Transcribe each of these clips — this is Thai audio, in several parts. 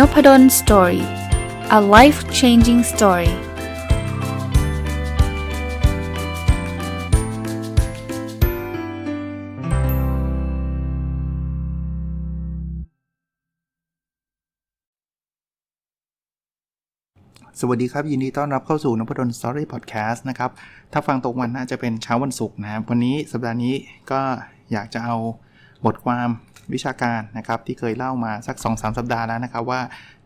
n o p ด d o สตอรี่ a life changing story สวัสดีครับ ยินดีต้อนรับเข้าสู่นพดลสตอรี่พอดแคสต์นะครับ ถ้าฟังตรงวันน่าจะเป็นเช้าวันศุกร์นะครับ วันนี้สัปดาห์นี้ก็อยากจะเอาบทความ วิชาการนะครับที่เคยเล่ามาสัก 2-3 สัปดาห์แล้วนะครับว่า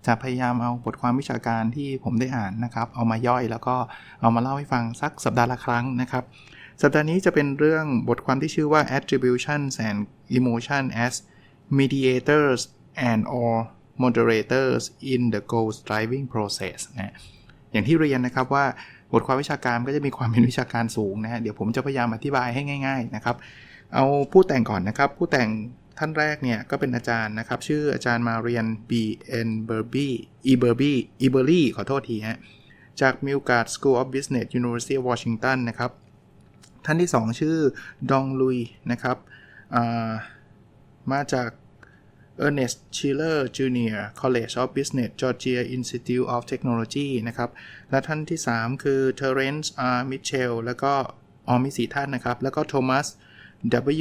จะพยายามเอาบทความวิชาการที่ผมได้อ่านนะครับ เอามาย่อยแล้วก็เอามาเล่าให้ฟังสักสัปดาห์ละครั้งนะครับสัปดาห์นี้จะเป็นเรื่องบทความที่ชื่อว่า attributions and emotion as mediators and or moderators in the goal driving process นะอย่างที่เรียนนะครับว่าบทความวิชาการก็จะมีความเป็นวิชาการสูงนะฮะเดี๋ยวผมจะพยายามอธิบายให้ง่าย ๆนะครับ เอาผู้แต่งก่อนนะครับ ผู้แต่ง ท่านแรกเนี่ยก็เป็นอาจารย์นะครับ ชื่ออาจารย์มาเรียนบีเอ็นเบอร์บี้อีเบอร์บี้อีเบอร์รี่ขอโทษทีฮะ จากมิลการ์ดสกูลออฟบิสเนสยูนิเวอร์ซิตี้วอชิงตันนะครับ ท่านที่ 2 ชื่อดองลุยนะครับมาจาก Ernest Schiller Jr. College of Business Georgia Institute of Technology นะครับ และท่านที่ 3 คือ Terence R. Mitchell แล้วก็ออมีสีท่านนะครับ แล้วก็โทมัส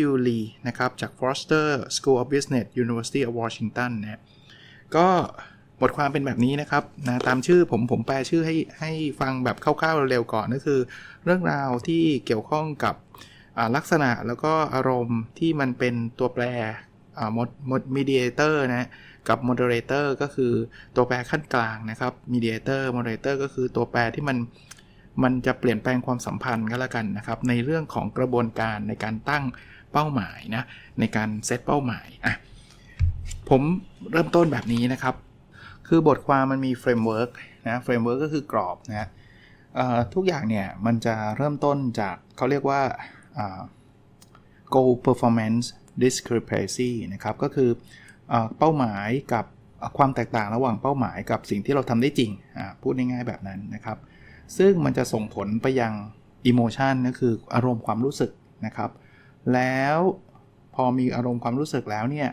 W. Lee นะครับ จาก Foster School of Business University of Washington นะก็บทความเป็นแบบนี้นะครับนะตามชื่อผมผมแปลชื่อให้ให้ฟังแบบคร่าวๆเร็วๆก่อนก็คือ เรื่องราวที่เกี่ยวข้องกับลักษณะแล้วก็อารมณ์ที่มันเป็นตัวแปรมดมดมีเดียเตอร์นะกับโมเดเลเตอร์ก็คือตัวแปรขั้นกลางนะครับมีเดียเตอร์โมเดเลเตอร์ก็คือตัวแปรที่มัน มันจะเปลี่ยนแปลงความสัมพันธ์ก็แล้วกันนะครับ ในเรื่องของกระบวนการในการตั้งเป้าหมายนะในการเซตเป้าหมายอะผมเริ่มต้นแบบนี้นะครับ คือบทความมันมีเฟรมเวิร์กนะเฟรมเวิร์กก็คือกรอบนะทุกอย่างเนี่ยมันจะเริ่มต้นจากเขาเรียกว่า goal performance discrepancy นะครับก็คือเป้าหมายกับความแตกต่างระหว่างเป้าหมายกับสิ่งที่เราทำได้จริงพูดง่ายๆแบบนั้นนะครับ ซึ่งมันจะส่งผลไปยัง emotion ก็คืออารมณ์ความรู้สึกนะครับ แล้วพอมีอารมณ์ความรู้สึกแล้วเนี่ย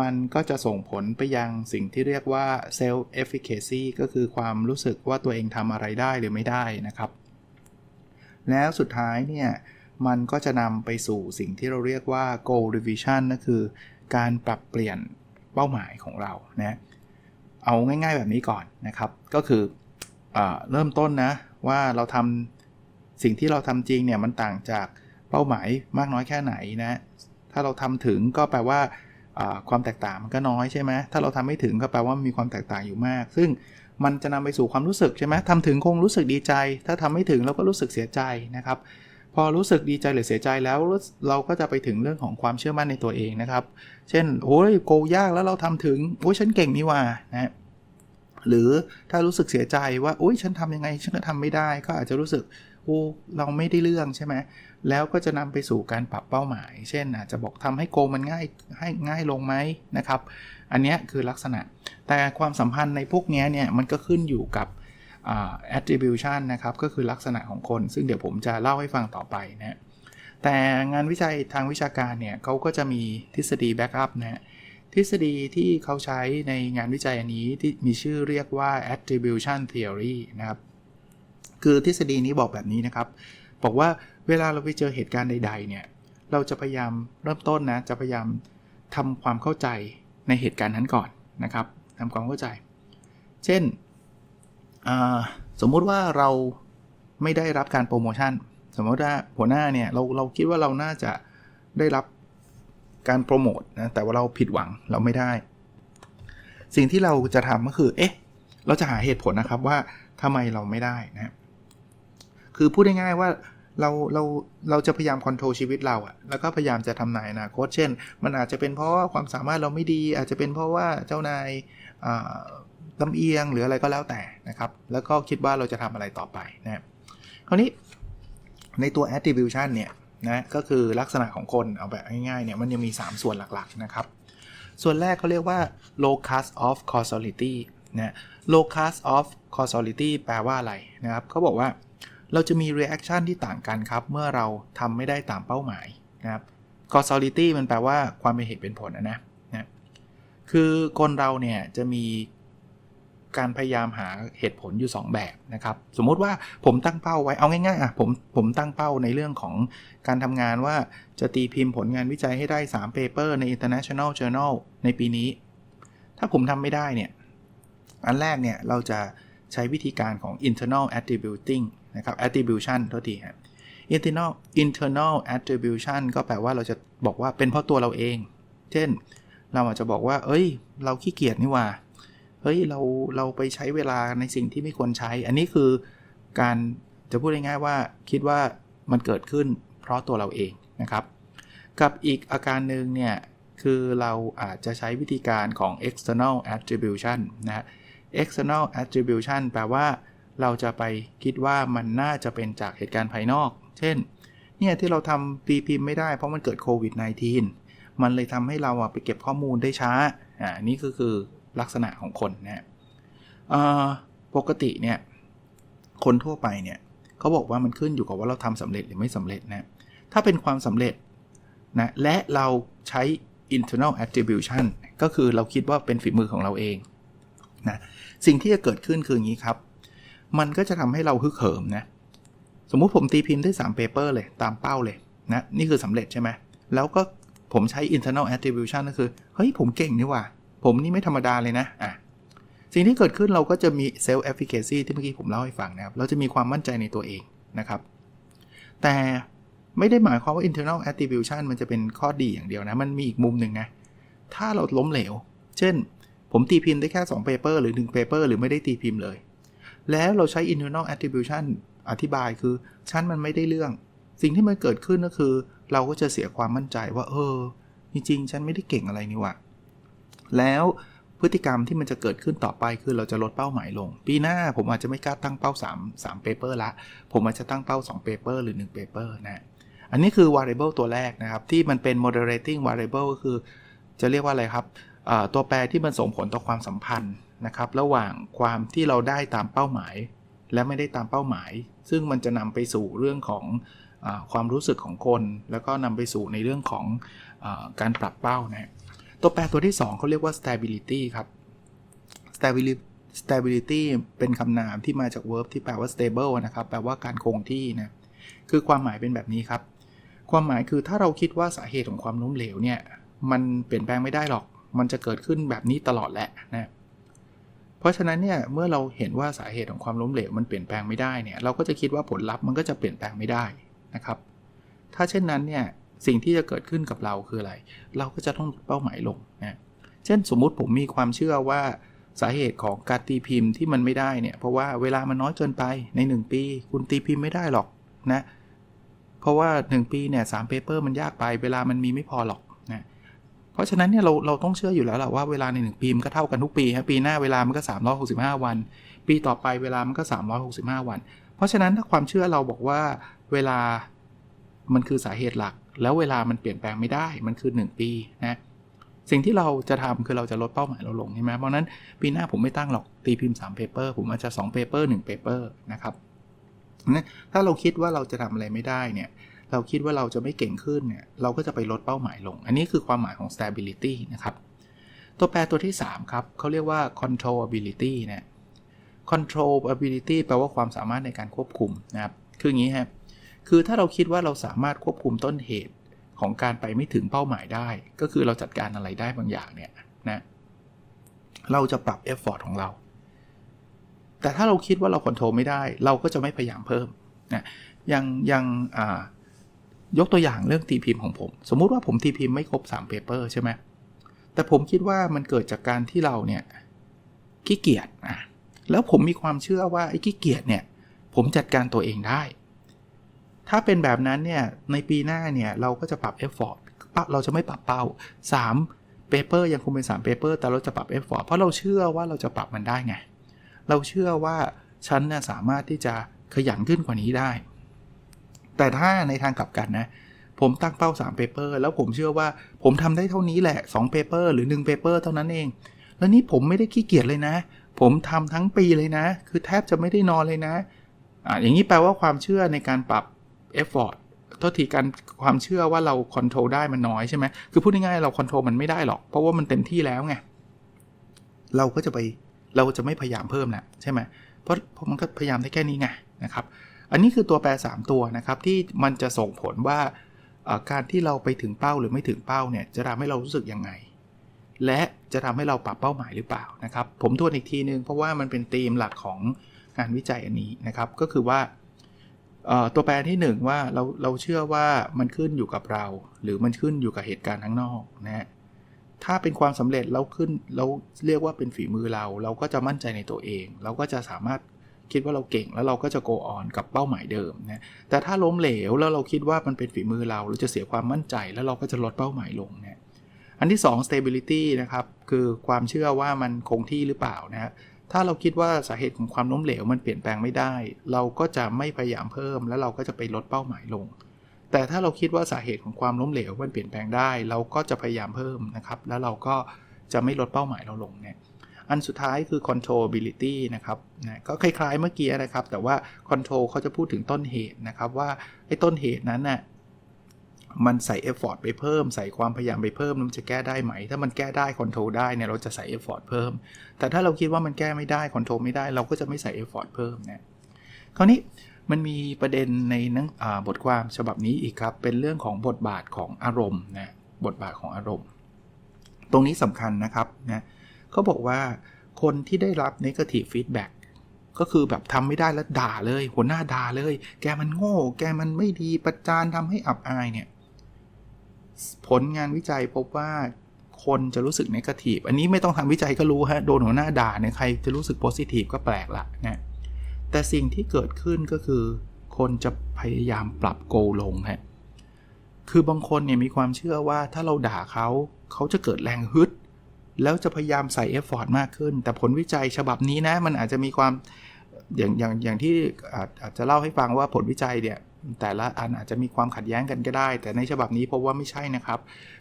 มันก็จะส่งผลไปยังสิ่งที่เรียกว่า self efficacy ก็คือความรู้สึกว่าตัวเองทำอะไรได้หรือไม่ได้นะครับ แล้วสุดท้ายเนี่ย มันก็จะนำไปสู่สิ่งที่เราเรียกว่า goal revision นั่นคือ การปรับเปลี่ยนเป้าหมายของเรานะ เอาง่ายๆแบบนี้ก่อนนะครับ ก็คือ เริ่มต้นนะว่าเราทำสิ่งที่เราทำจริงเนี่ยมันต่างจากเป้าหมายมากน้อยแค่ไหนนะถ้าเราทำถึงก็แปลว่าความแตกต่างมันก็น้อยใช่ไหมถ้าเราทำไม่ถึงก็แปลว่ามีความแตกต่างอยู่มาก ซึ่งมันจะนำไปสู่ความรู้สึกใช่ไหมทำถึงคงรู้สึกดีใจ ถ้าทำไม่ถึงเราก็รู้สึกเสียใจนะครับ พอรู้สึกดีใจหรือเสียใจแล้วเราก็จะไปถึงเรื่องของความเชื่อมั่นในตัวเองนะครับ เช่นโอ้ยโกยากแล้วเราทำถึงโอ้ยฉันเก่งนี่ว่านะ หรือถ้ารู้สึกเสียใจว่าโอ้ยฉันทำยังไงฉันก็ทำไม่ได้ ก็อาจจะรู้สึกโอ้เราไม่ได้เรื่องใช่ไหมแล้วก็จะนำไปสู่การปรับเป้าหมาย เช่นอาจจะบอกทำให้โกมันง่ายให้ง่ายลงไหมนะครับ อันนี้คือลักษณะ แต่ความสัมพันธ์ในพวกนี้เนี่ยมันก็ขึ้นอยู่กับ attribution นะครับ ก็คือลักษณะของคน ซึ่งเดี๋ยวผมจะเล่าให้ฟังต่อไปนะแต่งานวิจัยทางวิชาการเนี่ยเขาก็จะมีทฤษฎีแบ็กอัพนะ ทฤษฎีที่เขาใช้ในงานวิจัยอันนี้ที่มีชื่อเรียกว่า attribution theory นะครับ คือทฤษฎีนี้บอกแบบนี้นะครับ บอกว่าเวลาเราไปเจอเหตุการณ์ใด ๆ เนี่ย เราจะพยายามเริ่มต้นนะ จะพยายามทำความเข้าใจในเหตุการณ์นั้นก่อนนะครับทำความเข้าใจ เช่น สมมุติว่าเราไม่ได้รับการโปรโมชั่น สมมติว่าหัวหน้าเนี่ยเราเราคิดว่าเราน่าจะได้รับ การโปรโมทนะแต่ว่าเราผิดหวังเราไม่ได้ สิ่งที่เราจะทำก็คือเอ๊ะเราจะหาเหตุผลนะครับว่าทำไมเราไม่ได้นะคือพูดง่ายๆว่าเราเราเราจะพยายามคอนโทรลชีวิตเราอะแล้วก็พยายามจะทำนายอนาคต เช่น มันอาจจะเป็นเพราะว่าความสามารถเราไม่ดี อาจจะเป็นเพราะว่าเจ้านายลำเอียงหรืออะไรก็แล้วแต่นะครับ แล้วก็คิดว่าเราจะทำอะไรต่อไปนะคราวนี้ในตัว attribution เนี่ย นะก็คือลักษณะของคนเอาแบบง่ายๆเนี่ยมันยังมี 3 ส่วนหลักๆนะครับส่วนแรกเขาเรียกว่า locus of causality นะ locus of causality แปลว่าอะไรนะครับเขาบอกว่าเราจะมี reaction ที่ต่างกันครับ เมื่อเราทำไม่ได้ตามเป้าหมายนะครับ causality มันแปลว่าความเป็นเหตุเป็นผลนะนะคือคนเราเนี่ยจะมี การพยายามหาเหตุผลอยู่ 2 แบบนะครับสมมุติว่าผมตั้งเป้าไว้เอาง่ายๆอะผมผมตั้งเป้าในเรื่องของการทำงานว่าจะตีพิมพ์ผลงานวิจัยให้ได้ 3 paper ใน international journal ในปีนี้ ถ้าผมทำไม่ได้เนี่ยอันแรกเนี่ยเราจะใช้วิธีการของ internal attributing นะครับ attribution ทษทีครับ internal internal attribution ก็แปลว่าเราจะบอกว่าเป็นเพราะตัวเราเอง เช่น เราอาจจะบอกว่า เอ้ย เราขี้เกียจนี่ว่า เฮ้ยเราเราไปใช้เวลาในสิ่งที่ไม่ควรใช้ อันนี้คือการจะพูดง่ายๆว่าคิดว่ามันเกิดขึ้นเพราะตัวเราเองนะครับ กับอีกอาการหนึ่งเนี่ย คือเราอาจจะใช้วิธีการของ external attribution นะ external attribution แปลว่าเราจะไปคิดว่ามันน่าจะเป็นจากเหตุการณ์ภายนอก เช่น เนี่ยที่เราทำปีพิมพ์ไม่ได้เพราะมันเกิดโควิด -19 มันเลยทำให้เราไปเก็บข้อมูลได้ช้า อ่า นี่ก็คือ ลักษณะของคนนะปกติเนี่ยคนทั่วไปเนี่ยเขาบอกว่ามันขึ้นอยู่กับว่าเราทำสำเร็จหรือไม่สำเร็จนะถ้าเป็นความสำเร็จนะและเราใช้ internal attribution ก็คือเราคิดว่าเป็นฝีมือของเราเองนะสิ่งที่จะเกิดขึ้นคืออย่างนี้ครับ มันก็จะทำให้เราฮึกเหิมนะสมมุติผมตีพิมพ์ได้ 3 paper เลยตามเป้าเลยนะนี่คือสำเร็จใช่ไหมแล้วก็ผมใช้ internal attribution ก็คือ เฮ้ย ผมเก่งนี่ว่า ผมนี่ไม่ธรรมดาเลยนะอะสิ่งที่เกิดขึ้นเราก็จะมี self efficacy ที่เมื่อกี้ผมเล่าให้ฟังนะครับ เราจะมีความมั่นใจในตัวเองนะครับ แต่ไม่ได้หมายความว่า internal attribution มันจะเป็นข้อดีอย่างเดียวนะ มันมีอีกมุมหนึ่งนะ ถ้าเราล้มเหลว เช่น ผมตีพิมพ์ได้แค่ 2 paper หรือ 1 paper หรือไม่ได้ตีพิมพ์เลย แล้วเราใช้ internal attribution อธิบายคือชั้นมันไม่ได้เรื่อง สิ่งที่มันเกิดขึ้นก็คือ เราก็จะเสียความมั่นใจว่า เออ จริงๆ ฉันไม่ได้เก่งอะไรนี่หว่า แล้วพฤติกรรมที่มันจะเกิดขึ้นต่อไปคือเราจะลดเป้าหมายลง ปีหน้าผมอาจจะไม่กล้าตั้งเป้า 3 3 paper ละ ผมอาจจะตั้งเป้า 2 paper หรือ 1 paper นะอันนี้คือ variable ตัวแรกนะครับ ที่มันเป็น moderating variable ก็คือจะเรียกว่าอะไรครับตัวแปรที่มันส่งผลต่อความสัมพันธ์นะครับ ระหว่างความที่เราได้ตามเป้าหมาย และไม่ได้ตามเป้าหมาย ซึ่งมันจะนำไปสู่เรื่องของอความรู้สึกของคน แล้วก็นำไปสู่ในเรื่องของอการปรับเป้านะ ตัวแปรตัวที่ 2เขาเรียกว่า stability ครับ stability stability เป็นคำนามที่มาจาก verb ที่แปลว่า stable นะครับ แปลว่าการคงที่นะ คือความหมายเป็นแบบนี้ครับ ความหมายคือถ้าเราคิดว่าสาเหตุของความล้มเหลวเนี่ย มันเปลี่ยนแปลงไม่ได้หรอก มันจะเกิดขึ้นแบบนี้ตลอดแหละนะ เพราะฉะนั้นเนี่ย เมื่อเราเห็นว่าสาเหตุของความล้มเหลวมันเปลี่ยนแปลงไม่ได้เนี่ย เราก็จะคิดว่าผลลัพธ์มันก็จะเปลี่ยนแปลงไม่ได้นะครับ ถ้าเช่นนั้นเนี่ย สิ่งที่จะเกิดขึ้นกับเราคืออะไร เราก็จะต้องเป้าหมายลงนะเช่นสมมุติผมมีความเชื่อว่าสาเหตุของการตีพิมพ์ที่มันไม่ได้เนี่ยเพราะว่าเวลามันน้อยเกินไปใน 1 ปี คุณตีพิมพ์ไม่ได้หรอกนะเพราะว่า 1 ปีเนี่ยสามเปเปอร์มันยากไป เวลามันมีไม่พอหรอกนะเพราะฉะนั้นเนี่ยเราเราต้องเชื่ออยู่แล้วแหละว่าเวลาใน 1 ปีมันก็เท่ากันทุกปีฮะปีหน้าเวลามันก็ 365 วัน ปีต่อไปเวลามันก็ 365 วัน เพราะฉะนั้นถ้าความเชื่อเราบอกว่าเวลามันคือสาเหตุหลัก แล้วเวลามันเปลี่ยนแปลงไม่ได้มันคือ 1 ปีนะสิ่งที่เราจะทำคือเราจะลดเป้าหมายเราลงใช่ไหมเพราะนั้นปีหน้าผมไม่ตั้งหรอกตีพิมพ์3 paper ผมอาจจะ2 paper 1 paper นะครับนะถ้าเราคิดว่าเราจะทำอะไรไม่ได้เนี่ยเราคิดว่าเราจะไม่เก่งขึ้นเนี่ยเราก็จะไปลดเป้าหมายลง อันนี้คือความหมายของ stability นะครับตัวแปรตัวที่ 3 ครับเขาเรียกว่า controllability นะ controllability แปลว่าความสามารถในการควบคุมนะครับคืออย่างนี้ครับ คือถ้าเราคิดว่าเราสามารถควบคุมต้นเหตุของการไปไม่ถึงเป้าหมายได้ ก็คือเราจัดการอะไรได้บางอย่างเนี่ยนะเราจะปรับเอฟฟอร์ตของเรา แต่ถ้าเราคิดว่าเราควบคุมไม่ได้ เราก็จะไม่พยายามเพิ่มนะยังยังยกตัวอย่างเรื่องตีพิมพ์ของผม สมมุติว่าผมตีพิมพ์ไม่ครบ3 paper ใช่ไหมแต่ผมคิดว่ามันเกิดจากการที่เราเนี่ยขี้เกียจอะแล้วผมมีความเชื่อว่าไอ้ขี้เกียจเนี่ย ผมจัดการตัวเองได้ ถ้าเป็นแบบนั้นเนี่ยในปีหน้าเนี่ยเราก็จะปรับ effort เราจะไม่ปรับเป้า 3 paper ยังคงเป็น 3 paper แต่เราจะปรับ effort เพราะเราเชื่อว่าเราจะปรับมันได้ไง เราเชื่อว่าฉันน่ยสามารถที่จะขยันขึ้นกว่านี้ได้ แต่ถ้าในทางกลับกันนะ ผมตั้งเป้า 3 paper แล้วผมเชื่อว่าผมทำได้เท่านี้แหละ 2 paper หรือ 1 paper เท่านั้นเอง แล้วนี่ผมไม่ได้ขี้เกียจเลยนะ ผมทำทั้งปีเลยนะ คือแทบจะไม่ได้นอนเลยนะอ่าอย่างนี้แปลว่าความเชื่อในการปรับ เอฟฟอร์ตโทษทีการความเชื่อว่าเราคอนโทรลได้มันน้อยใช่ไหมคือพูดง่ายๆเราคอนโทรลมันไม่ได้หรอก เพราะว่ามันเต็มที่แล้วไง เราก็จะไปเราจะไม่พยายามเพิ่มแหละใช่ไหมเพราะเพราะมันก็พยายามได้แค่นี้ไงนะครับ อันนี้คือตัวแปร 3 ตัวนะครับที่มันจะส่งผลว่าการที่เราไปถึงเป้าหรือไม่ถึงเป้าเนี่ยจะทำให้เรารู้สึกยังไง และจะทำให้เราปรับเป้าหมายหรือเปล่านะครับ ผมทวนอีกทีนึงเพราะว่ามันเป็นธีมหลักของงานวิจัยอันนี้นะครับ ก็คือว่า ตัวแปรที่ 1 ว่าเราเราเชื่อว่ามันขึ้นอยู่กับเรา หรือมันขึ้นอยู่กับเหตุการณ์ข้างนอกนะฮะถ้าเป็นความสำเร็จเราขึ้นเราเรียกว่าเป็นฝีมือเรา เราก็จะมั่นใจในตัวเอง เราก็จะสามารถคิดว่าเราเก่งแล้วเราก็จะ go on กับเป้าหมายเดิมนะแต่ถ้าล้มเหลวแล้วเราคิดว่ามันเป็นฝีมือเราเราจะเสียความมั่นใจแล้วเราก็จะลดเป้าหมายลงนะอันที่ 2 stability นะครับคือความเชื่อว่ามันคงที่หรือเปล่านะฮะ ถ้าเราคิดว่าสาเหตุของความล้มเหลวมันเปลี่ยนแปลงไม่ได้ เราก็จะไม่พยายามเพิ่ม แล้วเราก็จะไปลดเป้าหมายลง แต่ถ้าเราคิดว่าสาเหตุของความล้มเหลวมันเปลี่ยนแปลงได้ เราก็จะพยายามเพิ่มนะครับ แล้วเราก็จะไม่ลดเป้าหมายเราลงเนี่ยอันสุดท้ายคือ controllability นะครับนะก็คล้ายๆเมื่อกี้นะครับ แต่ว่า control เขาจะพูดถึงต้นเหตุนะครับว่าไอ้ต้นเหตุนั้นน่ะ มันใส่ effort ไปเพิ่ม ใส่ความพยายามไปเพิ่มมันจะแก้ได้ไหม ถ้ามันแก้ได้ control ได้เนี่ยเราจะใส่ effort เพิ่ม แต่ถ้าเราคิดว่ามันแก้ไม่ได้ control ไม่ได้ เราก็จะไม่ใส่ effort เพิ่มนะคราวนี้มันมีประเด็นในนังบทความฉบับนี้อีกครับ เป็นเรื่องของบทบาทของอารมณ์นะบทบาทของอารมณ์ ตรงนี้สำคัญนะครับนะเขาบอกว่าคนที่ได้รับ negative feedback ก็คือแบบทำไม่ได้แล้วด่าเลย หัวหน้าด่าเลย แกมันโง่ แกมันไม่ดีประจานทำให้อับอายเนี่ย ผลงานวิจัยพบว่าคนจะรู้สึกนกาทีฟอันนี้ไม่ต้องทำวิจัยก็รู้ฮะ โดนหัวหน้าด่าเนี่ยใครจะรู้สึกโพซิทีฟก็แปลกละนะ แต่สิ่งที่เกิดขึ้นก็คือ คนจะพยายามปรับโกลงฮะ คือบางคนเนี่ยมีความเชื่อว่าถ้าเราด่าเขาเขาจะเกิดแรงฮึด แล้วจะพยายามใส่เอฟฟอร์ตมากขึ้น แต่ผลวิจัยฉบับนี้นะ มันอาจจะมีความอย่างอย่างอย่างที่อาจจะเล่าให้ฟังว่าผลวิจัยเนี่ย แต่ละอันอาจจะมีความขัดแย้งกันก็ได้ แต่ในฉบับนี้พบว่าไม่ใช่นะครับ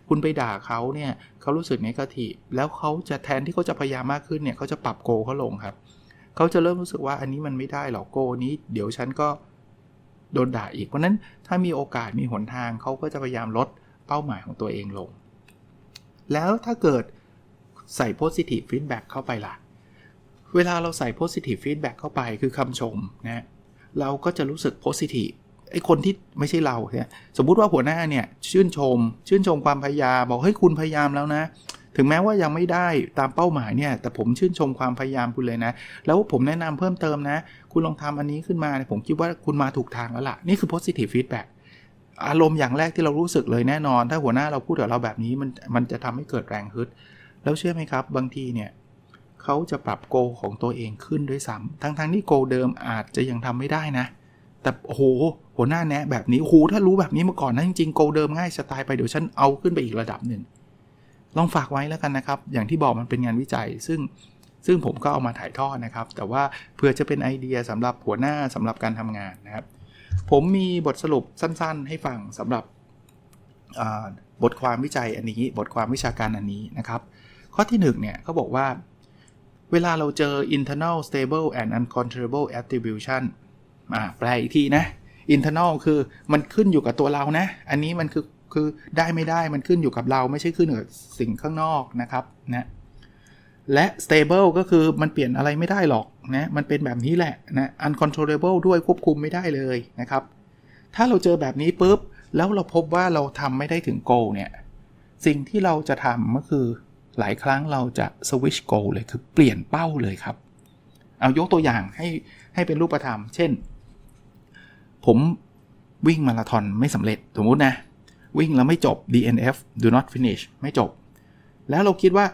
คุณไปด่าเขาเนี่ยเขารู้สึกเนกาทีฟแล้วเขาจะแทนที่เขาจะพยายามมากขึ้นเนี่ยเขาจะปรับโกเขาลงครับเขาจะเริ่มรู้สึกว่าอันนี้มันไม่ได้หรอกโกนี้ เดี๋ยวฉันก็โดนด่าอีกเพราะนั้นถ้ามีโอกาสมีหนทางเขาก็จะพยายามลดเป้าหมายของตัวเองลง แล้วถ้าเกิดใส่ positive feedback เข้าไปล่ะ เวลาเราใส่ positive feedback เข้าไปคือคำชมนะเราก็จะรู้สึก positive ไอ้คนที่ไม่ใช่เราเนี่ยสมมุติว่าหัวหน้าเนี่ยชื่นชม ชื่นชมความพยายามบอกเฮ้ยคุณพยายามแล้วนะ ถึงแม้ว่ายังไม่ได้ตามเป้าหมายเนี่ย แต่ผมชื่นชมความพยายามคุณเลยนะ แล้วผมแนะนำเพิ่มเติมนะ คุณลองทำอันนี้ขึ้นมา ผมคิดว่าคุณมาถูกทางแล้วล่ะ นี่คือ positive feedback อารมณ์อย่างแรกที่เรารู้สึกเลยแน่นอน ถ้าหัวหน้าเราพูดกับเราแบบนี้มันมันจะทำให้เกิดแรงฮึดแล้วเชื่อไหมครับ บางทีเนี่ยเขาจะปรับโกของตัวเองขึ้นด้วยซ้ำทั้งๆทที่โกเดิมอาจจะยังทำไม่ได้นะ แต่โอ้โหหัวหน้าแนะแบบนี้โอ้โหถ้ารู้แบบนี้มาก่อนนะจริงๆโกเดิมง่ายจะตายไปเดี๋ยวฉันเอาขึ้นไปอีกระดับหนึ่งลองฝากไว้แล้วกันนะครับ อย่างที่บอกมันเป็นงานวิจัย ซึ่งซึ่งผมก็เอามาถ่ายทอดนะครับ แต่ว่าเพื่อจะเป็นไอเดียสำหรับหัวหน้าสำหรับการทำงานนะครับ ผมมีบทสรุปสั้น ๆ ให้ฟังสำหรับบทความวิจัยอันนี้ บทความวิชาการอันนี้นะครับ ข้อที่1เนี่ยเขาบอกว่า เวลาเราเจอ internal stable and uncontrollable attribution แปลอีกทีนะ internal คือมันขึ้นอยู่กับตัวเรานะ อันนี้มันคือคือได้ไม่ได้มันขึ้นอยู่กับเราไม่ใช่ขึ้นอยู่กับสิ่งข้างนอกนะครับนะและ stable ก็คือมันเปลี่ยนอะไรไม่ได้หรอกนะมันเป็นแบบนี้แหละนะ uncontrollable ด้วยควบคุมไม่ได้เลยนะครับ ถ้าเราเจอแบบนี้ปุ๊บ แล้วเราพบว่าเราทำไม่ได้ถึง goal เนี่ย สิ่งที่เราจะทำก็คือหลายครั้งเราจะ switch goal เลยคือเปลี่ยนเป้าเลยครับ เอายกตัวอย่างให้ให้เป็นรูปธรรม เช่น ผมวิ่งมาราธอนไม่สำเร็จสมมุตินะ วิ่งแล้วไม่จบ DNF do not finish ไม่จบ แล้วเราคิดว่า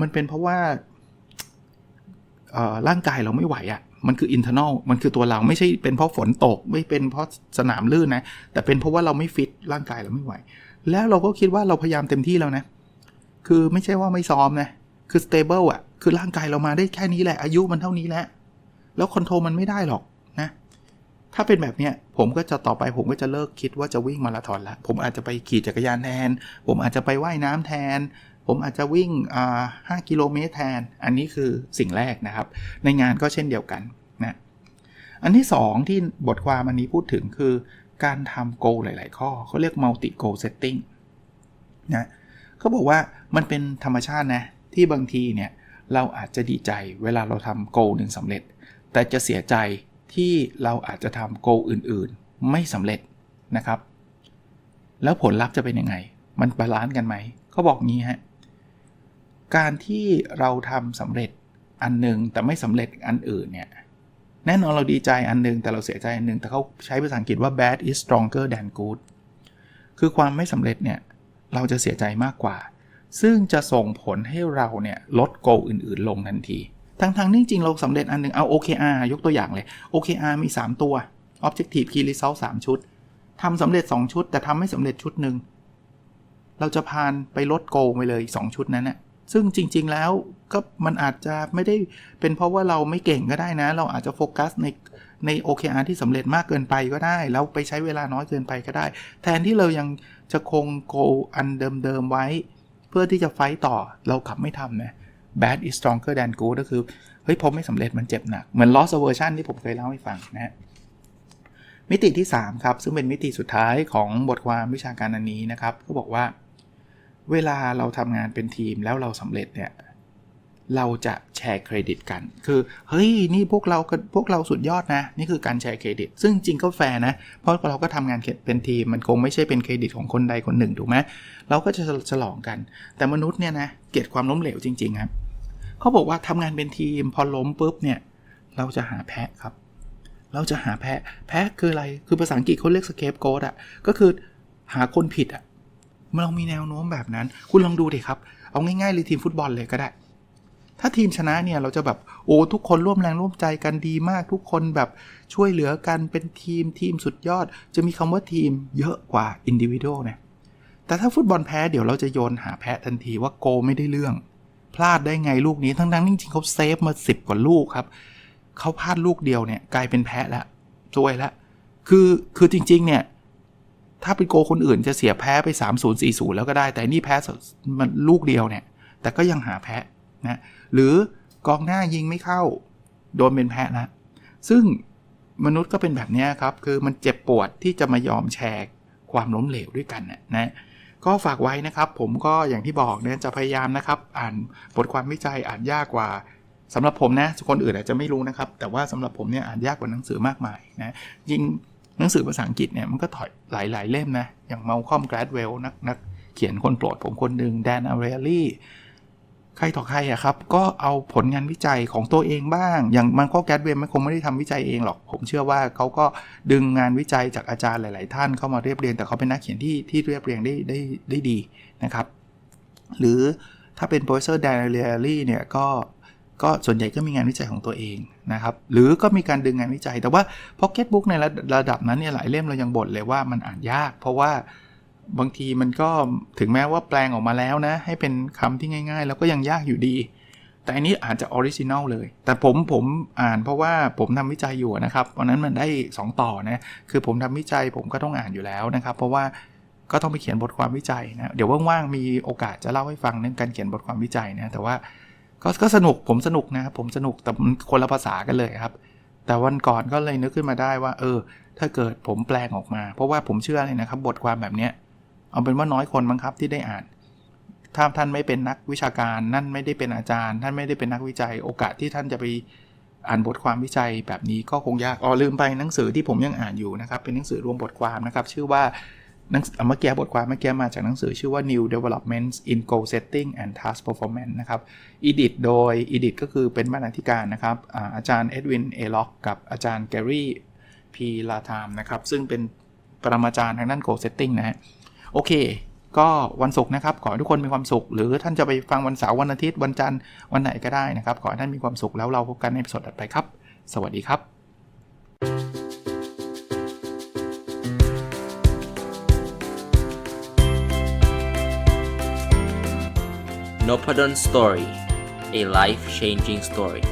มันเป็นเพราะว่าร่างกายเราไม่ไหวอะ่ะ มันคือ internal มันคือตัวเราไม่ใช่เป็นเพราะฝนตก ไม่เป็นเพราะสนามลื่นนะ แต่เป็นเพราะว่าเราไม่ฟิตร่างกายเราไม่ไหว แล้วเราก็คิดว่าเราพยายามเต็มที่แล้วนะ คือไม่ใช่ว่าไม่ซ้อมนะ คือ stable อะ คือร่างกายเรามาได้แค่นี้แหละ อายุมันเท่านี้แล้วแล้วคอนโทรลมันไม่ได้หรอก ถ้าเป็นแบบเนี้ยผมก็จะต่อไปผมก็จะเลิกคิดว่าจะวิ่งมาราธอนละผมอาจจะไปขี่จักรยานแทน ผมอาจจะไปไว่ายน้ำแทน ผมอาจจะวิ่งอ่าห้ากิโลเมตรแทน อันนี้คือสิ่งแรกนะครับ ในงานก็เช่นเดียวกันนะอันที่ 2 ที่บทความอันนี้พูดถึงคือการทำโกหลาย ๆ ข้อเขาเรียก multi goal setting นะเขาบอกว่ามันเป็นธรรมชาตินะ ที่บางทีเนี่ย เราอาจจะดีใจเวลาเราทำโกหนึ่งสำเร็จ แต่จะเสียใจ ที่เราอาจจะทำโกอื่นๆ ไม่สำเร็จนะครับ แล้วผลลัพธ์จะเป็นยังไง มันบาลานซ์กันไหม เขาบอกงี้ฮะ การที่เราทำสำเร็จอันหนึ่งแต่ไม่สำเร็จอันอื่นเนี่ย แน่นอนเราดีใจอันหนึ่งแต่เราเสียใจอันหนึ่งแต่เขาใช้ภาษาอังกฤษว่า bad is stronger than good คือความไม่สำเร็จเนี่ยเราจะเสียใจมากกว่า ซึ่งจะส่งผลให้เราเนี่ยลดโกอื่นๆ ลงทันที ทั้งๆที่จริงๆเราสำเร็จอันหนึงเอา OKR ยกตัวอย่างเลย OKR มี 3 ตัว Objective Key Result 3 ชุดทำสำเร็จ 2 ชุด แต่ทำไม่สำเร็จชุดหนึ่งเราจะพานไปลดโกไปเลยอีก2ชุดนั้นน่ะซึ่งจริง ๆ แล้วก็มันอาจจะไม่ได้เป็นเพราะว่าเราไม่เก่งก็ได้นะ เราอาจจะโฟกัสในใน OKR ที่สำเร็จมากเกินไปก็ได้ แล้วไปใช้เวลาน้อยเกินไปก็ได้ แทนที่เรายังจะคงโกอันเดิมๆไว้ เพื่อที่จะไฟต่อเรากลับไม่ทำนะ bad is stronger than good ก็คือ เฮ้ยพอไม่สำเร็จมันเจ็บหนัก เหมือน loss aversion ที่ผมเคยเล่าให้ฟังนะฮะมิติที่ 3 ครับ ซึ่งเป็นมิติสุดท้ายของบทความวิชาการอันนี้นะครับก็บอกว่า เวลาเราทำงานเป็นทีมแล้วเราสำเร็จเนี่ยเราจะแชร์เครดิตกัน คือเฮ้ยนี่พวกเราพวกเราสุดยอดนะ นี่คือการแชร์เครดิต ซึ่งจริงก็แฟร์นะ เพราะเราก็ทำงานเป็นทีมมันคงไม่ใช่เป็นเครดิตของคนใดคนหนึ่งถูกไหมเราก็จะฉลองกัน แต่มนุษย์เนี่ยนะเกลียดความล้มเหลวจริงๆครับ เขาบอกว่าทำงานเป็นทีมพอล้มปุ๊บเนี่ยเราจะหาแพะครับ เราจะหาแพะแพะคืออะไรคือภาษาอังกฤษเขาเรียกสเคปโกดอะก็คือหาคนผิดอะเรามีแนวโน้มแบบนั้น คุณลองดูดิครับ เอาง่ายๆเลยทีมฟุตบอลเลยก็ได้ ถ้าทีมชนะเนี่ยเราจะแบบโอ้ทุกคนร่วมแรงร่วมใจกันดีมาก ทุกคนแบบช่วยเหลือกันเป็นทีมทีมสุดยอด จะมีคำว่าทีมเยอะกว่าอินดิวิ a l นะแต่ถ้าฟุตบอลแพ้เดี๋ยวเราจะโยนหาแพ้ทันทีว่าโกไม่ได้เรื่อง พลาดได้ไงลูกนี้ทั้งๆจริงๆเขาเซฟมา 10 กว่าลูกครับเขาพลาดลูกเดียวเนี่ยกลายเป็นแพ้แล้วซวยแล้วคือคือจริง ๆ เนี่ย ถ้าเป็นโกคนอื่นจะเสียแพ้ไป 3 0 4 0 แล้วก็ได้ แต่นี่แพ้มันลูกเดียวเนี่ย แต่ก็ยังหาแพ้นะหรือกองหน้ายิงไม่เข้า โดนเป็นแพ้แล้วซึ่งมนุษย์ก็เป็นแบบนี้ครับ คือมันเจ็บปวดที่จะมายอมแชร์ความล้มเหลวด้วยกันนะนะ ก็ฝากไว้นะครับ ผมก็อย่างที่บอกเนี่ยจะพยายามนะครับ อ่านบทความวิจัยอ่านยากกว่าสำหรับผมนะคนอื่นอาจจะไม่รู้นะครับ แต่ว่าสำหรับผมเนี่ยอ่านยากกว่าหนังสือมากมายนะยิ่งหนังสือภาษาอังกฤษเนี่ยมันก็ถอยหลาย ๆ เล่มนะ อย่างเมาคอมแกรดเวลนักนักเขียนคนโปรดผมคนหนึ่งแดนอาร์เรลลี่ ใครต่อใครอะครับ ก็เอาผลงานวิจัยของตัวเองบ้าง อย่างมันก็แกรดเวลมันคงไม่ได้ทำวิจัยเองหรอก ผมเชื่อว่าเขาก็ดึงงานวิจัยจากอาจารย์หลาย ๆ ท่านเข้ามาเรียบเรียง แต่เขาเป็นนักเขียนที่ที่เรียบเรียงได้ได้ได้ดีนะครับ หรือถ้าเป็นโปรเฟสเซอร์แดนอาร์เรลลี่เนี่ยก็ก็ส่วนใหญ่ก็มีงานวิจัยของตัวเองนะครับ หรือก็มีการดึงงานวิจัย แต่ว่าพ็อกเก็ตบุ๊กในระดับนั้นเนี่ยหลายเล่มเรายังบ่นเลยว่ามันอ่านยาก เพราะว่า บางทีมันก็ถึงแม้ว่าแปลงออกมาแล้วนะ ให้เป็นคำที่ง่าย ๆ แล้วก็ยังยากอยู่ดี แต่อันนี้อาจจะออริจินอลเลย แต่ผมผมอ่านเพราะว่าผมทำวิจัยอยู่นะครับวันนั้นมันได้ 2 ต่อนะ คือผมทำวิจัยผมก็ต้องอ่านอยู่แล้วนะครับ เพราะว่าก็ต้องไปเขียนบทความวิจัยนะ เดี๋ยวว่างๆมีโอกาสจะเล่าให้ฟังเรื่องการเขียนบทความวิจัยนะ แต่ว่าก็ก็สนุกผมสนุกนะครับผมสนุกแต่มันคนละภาษากันเลยครับ แต่วันก่อนก็เลยนึกขึ้นมาได้ว่า เออ ถ้าเกิดผมแปลงออกมา เพราะว่าผมเชื่อเลยนะครับ บทความแบบเนี้ย เอาเป็นว่าน้อยคนมั้งครับที่ได้อ่าน ถ้าท่านไม่เป็นนักวิชาการนั่นไม่ได้เป็นอาจารย์ ท่านไม่ได้เป็นนักวิจัย โอกาสที่ท่านจะไปอ่านบทความวิจัยแบบนี้ก็คงยากอ๋อลืมไปหนังสือที่ผมยังอ่านอยู่นะครับ เป็นหนังสือรวมบทความนะครับ ชื่อว่าเมื่อกี้บทความเมื่อกี้มาจากหนังสือชื่อว่า New Developments in Goal Setting and Task Performance นะครับอีดิทโดยอีดิทก็คือเป็นบรรณาธิการนะครับอาอาจารย์เอ็ดวินเอล็อกกับอาจารย์แกรี่พีลาทามนะครับ ซึ่งเป็นปรมาจารย์ทางด้าน Goal Setting นะฮะ โอเค ก็วันศุกร์นะครับ ขอให้ทุกคนมีความสุข หรือท่านจะไปฟังวันเสาร์วันอาทิตย์วันจันทร์วันไหนก็ได้นะครับ ขอให้ท่านมีความสุขแล้วเราพบกันในสดถัดไปครับ สวัสดีครับ n o p a d o n Story a life changing story